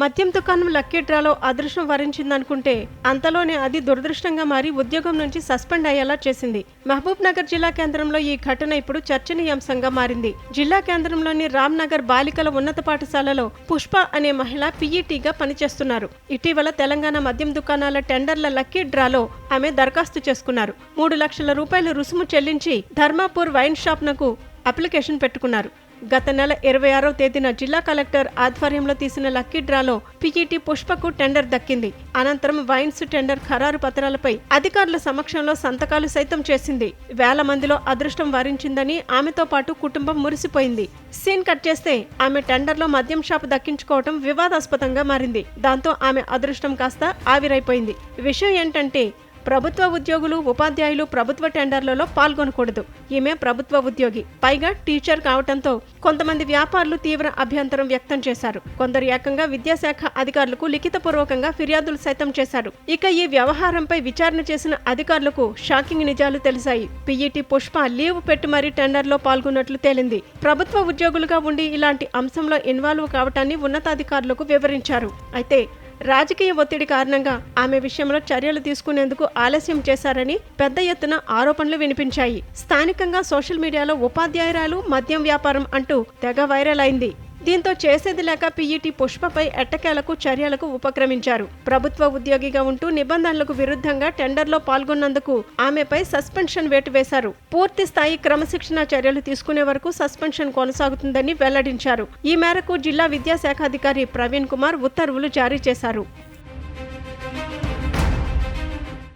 మద్యం దుకాణం లక్కీ డ్రాలో అదృష్టం వరించిందనుకుంటే అంతలోనే అది దురదృష్టంగా మారి ఉద్యోగం నుంచి సస్పెండ్ అయ్యేలా చేసింది. మహబూబ్ నగర్ జిల్లా కేంద్రంలో ఈ ఘటన ఇప్పుడు చర్చనీయాంశంగా మారింది. జిల్లా కేంద్రంలోని రామ్ నగర్ బాలికల ఉన్నత పాఠశాలలో పుష్ప అనే మహిళ పీఈటీగా పనిచేస్తున్నారు. ఇటీవల తెలంగాణ మద్యం దుకాణాల టెండర్ల లక్కీ డ్రాలో ఆమె దరఖాస్తు చేసుకున్నారు. మూడు లక్షల రూపాయలు రుసుము చెల్లించి ధర్మాపూర్ వైన్ షాప్నకు అప్లికేషన్ పెట్టుకున్నారు. గత నెల ఇరవై ఆరో తేదీన జిల్లా కలెక్టర్ ఆధ్వర్యంలో తీసిన లక్కీ డ్రాలో పిఈటి పుష్పకు టెండర్ దక్కింది. అనంతరం వైన్స్ టెండర్ ఖరారు పత్రాలపై అధికారుల సమక్షంలో సంతకాలు సైతం చేసింది. వేల మందిలో అదృష్టం వరించిందని ఆమెతో పాటు కుటుంబం మురిసిపోయింది. సీన్ కట్ చేస్తే ఆమె టెండర్లో మద్యం షాప్ దక్కించుకోవడం వివాదాస్పదంగా మారింది. దాంతో ఆమె అదృష్టం కాస్త ఆవిరైపోయింది. విషయం ఏంటంటే ప్రభుత్వ ఉద్యోగులు ఉపాధ్యాయులు ప్రభుత్వ టెండర్లలో పాల్గొనకూడదు. ఈమె ప్రభుత్వ ఉద్యోగి. పైగా టీచర్ కావడంతో కొంతమంది వ్యాపారులు తీవ్ర అభ్యంతరం వ్యక్తం చేశారు. కొందరు ఏకంగా విద్యాశాఖ అధికారులకు లిఖితపూర్వకంగా ఫిర్యాదులు సైతం చేశారు. ఇక ఈ వ్యవహారంపై విచారణ చేసిన అధికారులకు షాకింగ్ నిజాలు తెలిసాయి పీఈటీ పుష్ప లీవ్ పెట్టి మరీ టెండర్లో పాల్గొన్నట్లు తేలింది. ప్రభుత్వ ఉద్యోగులుగా ఉండి ఇలాంటి అంశంలో ఇన్వాల్వ్ కావటాన్ని ఉన్నతాధికారులకు వివరించారు. అయితే రాజకీయ ఒత్తిడి కారణంగా ఆమె విషయంలో చర్యలు తీసుకునేందుకు ఆలస్యం చేశారని పెద్ద ఎత్తున ఆరోపణలు వినిపించాయి. స్థానికంగా సోషల్ మీడియాలో ఉపాధ్యాయురాలు మద్యం వ్యాపారం అంటూ తెగ వైరల్ అయింది. దీంతో చేసేది లేక పీఈటీ పుష్పపై ఎట్టకేలకు చర్యలకు ఉపక్రమించారు. ప్రభుత్వ ఉద్యోగిగా ఉంటూ నిబంధనలకు విరుద్ధంగా టెండర్లో పాల్గొన్నందుకు ఆమెపై సస్పెన్షన్ వేటు వేశారు. పూర్తి స్థాయి క్రమశిక్షణ చర్యలు తీసుకునే వరకు సస్పెన్షన్ కొనసాగుతుందని వెల్లడించారు. ఈ మేరకు జిల్లా విద్యాశాఖ అధికారి ప్రవీణ్ కుమార్ ఉత్తర్వులు జారీ చేశారు.